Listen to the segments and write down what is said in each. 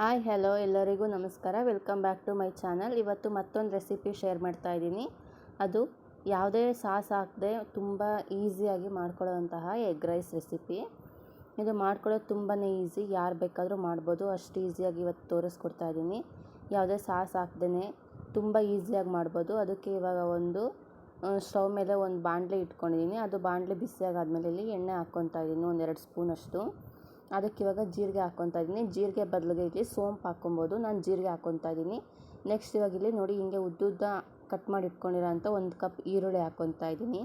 Hi hello ಎಲ್ಲರಿಗೂ ನಮಸ್ಕಾರ. Welcome back to my channel ಇವತ್ತು ಮತ್ತೊಂದು ರೆಸಿಪಿ ಶೇರ್ ಮಾಡ್ತಾ ಇದ್ದೀನಿ. ಅದು ಯಾವುದೇ ಸಾಸ್ ಹಾಕದೆ ತುಂಬ ಈಸಿಯಾಗಿ ಮಾಡ್ಕೊಳ್ಳೋವಂತಹ ಎಗ್ ರೈಸ್ ರೆಸಿಪಿ ಇದು ಮಾಡ್ಕೊಳ್ಳೋದು ತುಂಬಾ ಈಸಿ ಯಾರು ಬೇಕಾದರೂ ಮಾಡ್ಬೋದು. ಅಷ್ಟು ಈಸಿಯಾಗಿ ಇವತ್ತು ತೋರಿಸ್ಕೊಡ್ತಾ ಇದ್ದೀನಿ. ಯಾವುದೇ ಸಾಸ್ ಹಾಕ್ದೇ ತುಂಬ ಈಸಿಯಾಗಿ ಮಾಡ್ಬೋದು. ಅದಕ್ಕೆ ಇವಾಗ ಒಂದು ಸ್ಟವ್ ಮೇಲೆ ಒಂದು ಬಾಣಲೆ ಇಟ್ಕೊಂಡಿದ್ದೀನಿ. ಅದು ಬಾಣಲೆ ಬಿಸಿಯಾಗಾದ್ಮೇಲೆ ಇಲ್ಲಿ ಎಣ್ಣೆ ಹಾಕ್ಕೊತಾ ಇದ್ದೀನಿ. ಒಂದೆರಡು ಸ್ಪೂನಷ್ಟು ಅದಕ್ಕೆ ಇವಾಗ ಜೀರಿಗೆ ಹಾಕ್ಕೊತಾ ಇದ್ದೀನಿ. ಜೀರಿಗೆ ಬದಲಿಗೆ ಇಲ್ಲಿ ಸೋಂಪು ಹಾಕ್ಕೊಬೋದು. ನಾನು ಜೀರಿಗೆ ಹಾಕ್ಕೊತಾ ಇದ್ದೀನಿ. ನೆಕ್ಸ್ಟ್ ಇವಾಗ ಇಲ್ಲಿ ನೋಡಿ ಹಿಂಗೆ ಉದ್ದುದ್ದ ಕಟ್ ಮಾಡಿ ಇಟ್ಕೊಂಡಿರೋಂಥ ಒಂದು ಕಪ್ ಈರುಳ್ಳಿ ಹಾಕ್ಕೊತಾ ಇದ್ದೀನಿ.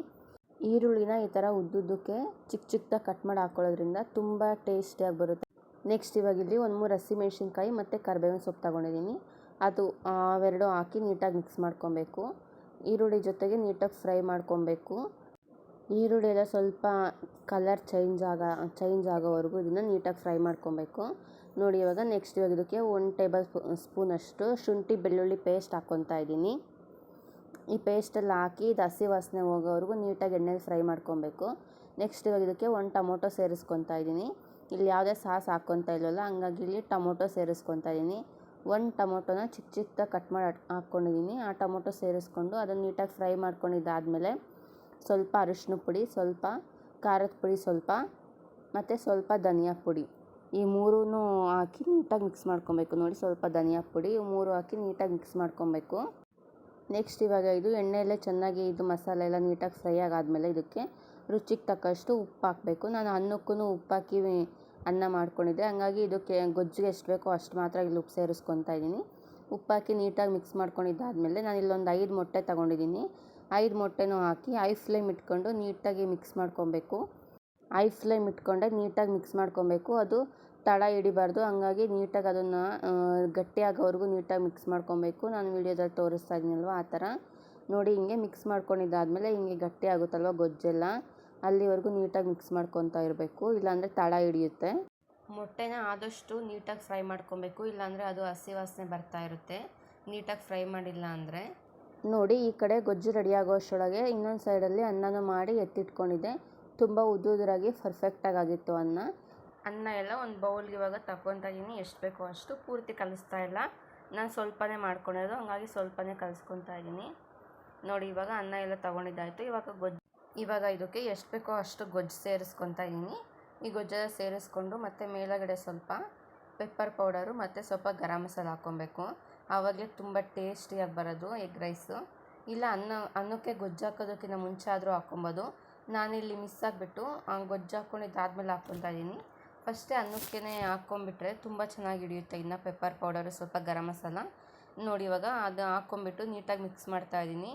ಈರುಳ್ಳಿನ ಈ ಥರ ಉದ್ದುದ್ದಕ್ಕೆ ಚಿಕ್ಕ ಚಿಕ್ಕದಾಗಿ ಕಟ್ ಮಾಡಿ ಹಾಕ್ಕೊಳ್ಳೋದ್ರಿಂದ ತುಂಬ ಟೇಸ್ಟಿಯಾಗಿ ಬರುತ್ತೆ. ನೆಕ್ಸ್ಟ್ ಇವಾಗ ಇಲ್ಲಿ ಒಂದು ಮೂರು ಹಸಿಮೆಣ್ಸಿನ್ಕಾಯಿ ಮತ್ತು ಕರಿಬೇವಿನ ಸೊಪ್ಪು ತಗೊಂಡಿದ್ದೀನಿ. ಅದು ಅವೆರಡು ಹಾಕಿ ನೀಟಾಗಿ ಮಿಕ್ಸ್ ಮಾಡ್ಕೊಬೇಕು. ಈರುಳ್ಳಿ ಜೊತೆಗೆ ನೀಟಾಗಿ ಫ್ರೈ ಮಾಡ್ಕೊಬೇಕು. ಈರುಳ್ಳಿ ಎಲ್ಲ ಸ್ವಲ್ಪ ಕಲರ್ ಚೇಂಜ್ ಆಗ ಚೇಂಜ್ ಆಗೋವರೆಗೂ ಇದನ್ನು ನೀಟಾಗಿ ಫ್ರೈ ಮಾಡ್ಕೊಬೇಕು. ನೋಡಿ ಇವಾಗ ನೆಕ್ಸ್ಟ್ ಇವಾಗ ಇದಕ್ಕೆ ಒನ್ ಟೇಬಲ್ ಸ್ಪೂನಷ್ಟು ಶುಂಠಿ ಬೆಳ್ಳುಳ್ಳಿ ಪೇಸ್ಟ್ ಹಾಕ್ಕೊತಾ ಇದ್ದೀನಿ. ಈ ಪೇಸ್ಟಲ್ಲಿ ಹಾಕಿ ಇದು ಹಸಿ ವಾಸನೆ ಹೋಗೋವರೆಗೂ ನೀಟಾಗಿ ಎಣ್ಣೆಲಿ ಫ್ರೈ ಮಾಡ್ಕೊಬೇಕು. ನೆಕ್ಸ್ಟ್ ಇವಾಗ ಇದಕ್ಕೆ ಒಂದು ಟೊಮೊಟೊ ಸೇರಿಸ್ಕೊತಾ ಇದ್ದೀನಿ. ಇಲ್ಲಿ ಯಾವುದೇ ಸಾಸ್ ಹಾಕ್ಕೊತಾ ಇಲ್ಲವಲ್ಲ, ಹಂಗಾಗಿ ಇಲ್ಲಿ ಟೊಮೊಟೊ ಸೇರಿಸ್ಕೊತಾ ಇದ್ದೀನಿ. ಒಂದು ಟೊಮೊಟೊನ ಚಿಕ್ಕ ಚಿಕ್ಕದಾಗಿ ಕಟ್ ಮಾಡಿ ಹಾಕ್ಕೊಂಡಿದ್ದೀನಿ. ಆ ಟೊಮೊಟೊ ಸೇರಿಸ್ಕೊಂಡು ಅದನ್ನು ನೀಟಾಗಿ ಫ್ರೈ ಮಾಡ್ಕೊಂಡಿದ್ದಾದಮೇಲೆ ಸ್ವಲ್ಪ ಅರಿಶಿನ ಪುಡಿ, ಸ್ವಲ್ಪ ಖಾರದ ಪುಡಿ ಸ್ವಲ್ಪ, ಮತ್ತು ಸ್ವಲ್ಪ ಧನಿಯಾ ಪುಡಿ. ಈ ಮೂರೂ ಹಾಕಿ ನೀಟಾಗಿ ಮಿಕ್ಸ್ ಮಾಡ್ಕೊಬೇಕು ನೋಡಿ, ಸ್ವಲ್ಪ ಧನಿಯಾ ಪುಡಿ ಮೂರು ಹಾಕಿ ನೀಟಾಗಿ ಮಿಕ್ಸ್ ಮಾಡ್ಕೊಬೇಕು. ನೆಕ್ಸ್ಟ್ ಇವಾಗ ಇದು ಎಣ್ಣೆಯಲ್ಲೇ ಚೆನ್ನಾಗಿ ಇದು ಮಸಾಲೆ ಎಲ್ಲ ನೀಟಾಗಿ ಫ್ರೈ ಆಗಾದಮೇಲೆ ಇದಕ್ಕೆ ರುಚಿಗೆ ತಕ್ಕಷ್ಟು ಉಪ್ಪು ಹಾಕಬೇಕು. ನಾನು ಅನ್ನಕ್ಕೂ ಉಪ್ಪು ಹಾಕಿ ಅನ್ನ ಮಾಡ್ಕೊಂಡಿದ್ದೆ. ಹಂಗಾಗಿ ಇದಕ್ಕೆ ಗೊಜ್ಜಿಗೆ ಎಷ್ಟು ಬೇಕೋ ಅಷ್ಟು ಮಾತ್ರ ಇಲ್ಲಿ ಉಪ್ಪು ಸೇರಿಸ್ಕೊತಾ ಇದ್ದೀನಿ. ಉಪ್ಪು ಹಾಕಿ ನೀಟಾಗಿ ಮಿಕ್ಸ್ ಮಾಡ್ಕೊಂಡಿದ್ದಾದಮೇಲೆ ನಾನು ಇಲ್ಲೊಂದು ಐದು ಮೊಟ್ಟೆ ತೊಗೊಂಡಿದ್ದೀನಿ. ಐದು ಮೊಟ್ಟೆನೂ ಹಾಕಿ ಐ ಫ್ಲೇಮ್ ಇಟ್ಕೊಂಡು ನೀಟಾಗಿ ಮಿಕ್ಸ್ ಮಾಡ್ಕೊಬೇಕು. ಐ ಫ್ಲೇಮ್ ಇಟ್ಕೊಂಡೆ ನೀಟಾಗಿ ಮಿಕ್ಸ್ ಮಾಡ್ಕೊಬೇಕು. ಅದು ತಳ ಹಿಡಿಬಾರ್ದು. ಹಂಗಾಗಿ ನೀಟಾಗಿ ಅದನ್ನು ಗಟ್ಟಿಯಾಗೋವರೆಗೂ ನೀಟಾಗಿ ಮಿಕ್ಸ್ ಮಾಡ್ಕೊಬೇಕು. ನಾನು ವೀಡಿಯೋದಲ್ಲಿ ತೋರಿಸ್ತಾ ಇದ್ದೀನಲ್ವ, ಆ ಥರ. ನೋಡಿ, ಹಿಂಗೆ ಮಿಕ್ಸ್ ಮಾಡ್ಕೊಂಡಿದ್ದಾದಮೇಲೆ ಹಿಂಗೆ ಗಟ್ಟಿ ಆಗುತ್ತಲ್ವ ಗೊಜ್ಜೆಲ್ಲ, ಅಲ್ಲಿವರೆಗೂ ನೀಟಾಗಿ ಮಿಕ್ಸ್ ಮಾಡ್ಕೊತಾ ಇರಬೇಕು. ಇಲ್ಲಾಂದರೆ ತಳ ಹಿಡಿಯುತ್ತೆ. ಮೊಟ್ಟೆನ ಆದಷ್ಟು ನೀಟಾಗಿ ಫ್ರೈ ಮಾಡ್ಕೊಬೇಕು. ಇಲ್ಲಾಂದರೆ ಅದು ಹಸಿ ವಾಸನೆ ಬರ್ತಾ ಇರುತ್ತೆ. ನೀಟಾಗಿ ಫ್ರೈ ಮಾಡಿಲ್ಲ ಅಂದರೆ. ನೋಡಿ ಈ ಕಡೆ ಗೊಜ್ಜು ರೆಡಿ ಆಗೋಷ್ಟರೊಳಗೆ ಇನ್ನೊಂದು ಸೈಡಲ್ಲಿ ಅನ್ನನ ಮಾಡಿ ಎತ್ತಿಟ್ಕೊಂಡಿದ್ದೆ. ತುಂಬ ಉದ್ದುದ್ರಾಗಿ ಪರ್ಫೆಕ್ಟಾಗಿ ಆಗಿತ್ತು ಅನ್ನ. ಅನ್ನ ಎಲ್ಲ ಒಂದು ಬೌಲ್ಗೆ ಇವಾಗ ತಗೊತಾ ಇದ್ದೀನಿ ಎಷ್ಟು ಬೇಕೋ ಅಷ್ಟು ಪೂರ್ತಿ ಕಲಿಸ್ತಾ ಇಲ್ಲ. ನಾನು ಸ್ವಲ್ಪನೇ ಮಾಡ್ಕೊಂಡಿರೋದು, ಹಾಗಾಗಿ ಸ್ವಲ್ಪನೇ ಕಲಿಸ್ಕೊತಾ ಇದ್ದೀನಿ ನೋಡಿ, ಇವಾಗ ಅನ್ನ ಎಲ್ಲ ತೊಗೊಂಡಿದ್ದಾಯಿತು. ಇವಾಗ ಗೊಜ್ಜು, ಇವಾಗ ಇದಕ್ಕೆ ಎಷ್ಟು ಬೇಕೋ ಅಷ್ಟು ಗೊಜ್ಜು ಸೇರಿಸ್ಕೊತಾ ಇದ್ದೀನಿ ಈ ಗೊಜ್ಜೆಲ್ಲ ಸೇರಿಸ್ಕೊಂಡು ಮತ್ತು ಮೇಲಗಡೆ ಸ್ವಲ್ಪ ಪೆಪ್ಪರ್ ಪೌಡರು ಮತ್ತು ಸ್ವಲ್ಪ ಗರಂ ಮಸಾಲ ಹಾಕ್ಕೊಬೇಕು. ಆವಾಗಲೇ ತುಂಬ ಟೇಸ್ಟಿಯಾಗಿ ಬರೋದು ಎಗ್ ರೈಸು. ಇಲ್ಲ, ಅನ್ನ, ಅನ್ನಕ್ಕೆ ಗೊಜ್ಜು ಹಾಕೋದಕ್ಕಿಂತ ಮುಂಚೆ ಆದರೂ ಹಾಕ್ಕೊಬೋದು ನಾನಿಲ್ಲಿ ಮಿಸ್ ಆಗಿಬಿಟ್ಟು ಗೊಜ್ಜು ಹಾಕ್ಕೊಂಡಿದ್ದಾದ್ಮೇಲೆ ಹಾಕ್ಕೊತಾ ಇದ್ದೀನಿ. ಫಸ್ಟೇ ಅನ್ನಕ್ಕೇ ಹಾಕ್ಕೊಂಬಿಟ್ರೆ ತುಂಬ ಚೆನ್ನಾಗಿ ಹಿಡಿಯುತ್ತೆ. ಇನ್ನು ಪೆಪ್ಪರ್ ಪೌಡರು ಸ್ವಲ್ಪ ಗರಂ ಮಸಾಲ. ನೋಡಿ, ಇವಾಗ ಅದು ಹಾಕ್ಕೊಂಬಿಟ್ಟು ನೀಟಾಗಿ ಮಿಕ್ಸ್ ಮಾಡ್ತಾ ಇದ್ದೀನಿ.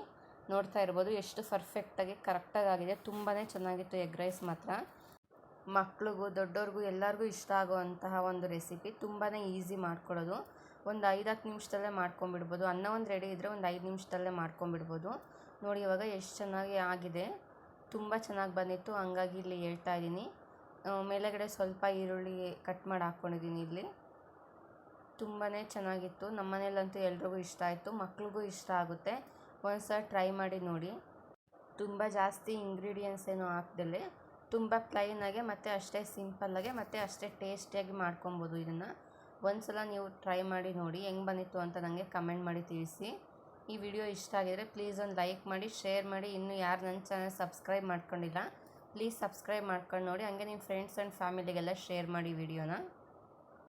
ನೋಡ್ತಾ ಇರ್ಬೋದು, ಎಷ್ಟು ಪರ್ಫೆಕ್ಟಾಗಿ ಕರೆಕ್ಟಾಗಿ ಆಗಿದೆ. ತುಂಬಾ ಚೆನ್ನಾಗಿತ್ತು ಎಗ್ ರೈಸ್ ಮಾತ್ರ. ಮಕ್ಳಿಗೂ, ದೊಡ್ಡವ್ರಿಗೂ ಎಲ್ಲರಿಗೂ ಇಷ್ಟ ಆಗುವಂತಹ ಒಂದು ರೆಸಿಪಿ ತುಂಬಾ ಈಸಿ ಮಾಡ್ಕೊಳ್ಳೋದು ಒಂದು ಐದು ಹತ್ತು ನಿಮಿಷದಲ್ಲೇ ಮಾಡ್ಕೊಂಬಿಡ್ಬೋದು ಅನ್ನ ಒಂದು ರೆಡಿ ಇದ್ದರೆ ಒಂದು ಐದು ನಿಮಿಷದಲ್ಲೇ ಮಾಡ್ಕೊಂಬಿಡ್ಬೋದು ನೋಡಿ ಇವಾಗ ಎಷ್ಟು ಚೆನ್ನಾಗಿ ಆಗಿದೆ. ತುಂಬ ಚೆನ್ನಾಗಿ ಬಂದಿತ್ತು. ಹಂಗಾಗಿ ಇಲ್ಲಿ ಹೇಳ್ತಾ ಇದ್ದೀನಿ. ಮೇಲೆಗಡೆ ಸ್ವಲ್ಪ ಈರುಳ್ಳಿ ಕಟ್ ಮಾಡಿ ಹಾಕ್ಕೊಂಡಿದ್ದೀನಿ ಇಲ್ಲಿ. ತುಂಬಾ ಚೆನ್ನಾಗಿತ್ತು. ನಮ್ಮ ಮನೇಲಂತೂ ಎಲ್ರಿಗೂ ಇಷ್ಟ ಆಯಿತು. ಮಕ್ಳಿಗೂ ಇಷ್ಟ ಆಗುತ್ತೆ. ಒಂದು ಸಲ ಟ್ರೈ ಮಾಡಿ ನೋಡಿ. ತುಂಬ ಜಾಸ್ತಿ ಇಂಗ್ರೀಡಿಯೆಂಟ್ಸ್ ಏನು ಹಾಕ್ದಲೇ ತುಂಬ ಪ್ಲೈನಾಗೆ ಮತ್ತು ಅಷ್ಟೇ ಸಿಂಪಲ್ಲಾಗೆ ಮತ್ತು ಅಷ್ಟೇ ಟೇಸ್ಟಿಯಾಗಿ ಮಾಡ್ಕೊಬೋದು ಇದನ್ನು. ಒಂದು ಸಲ ನೀವು ಟ್ರೈ ಮಾಡಿ ನೋಡಿ ಹೆಂಗೆ ಬಂದಿತ್ತು ಅಂತ ನನಗೆ ಕಮೆಂಟ್ ಮಾಡಿ ತಿಳಿಸಿ. ಈ ವಿಡಿಯೋ ಇಷ್ಟ ಆಗಿದರೆ ಪ್ಲೀಸ್ ಒಂದು ಲೈಕ್ ಮಾಡಿ ಶೇರ್ ಮಾಡಿ. ಇನ್ನೂ ಯಾರು ನನ್ನ ಚಾನಲ್ ಸಬ್ಸ್ಕ್ರೈಬ್ ಮಾಡ್ಕೊಂಡಿಲ್ಲ ಪ್ಲೀಸ್ ಸಬ್ಸ್ಕ್ರೈಬ್ ಮಾಡ್ಕೊಂಡು ನೋಡಿ. ಹಂಗೆ ನಿಮ್ಮ ಫ್ರೆಂಡ್ಸ್ ಆ್ಯಂಡ್ ಫ್ಯಾಮಿಲಿಗೆಲ್ಲ ಶೇರ್ ಮಾಡಿ ವಿಡಿಯೋನ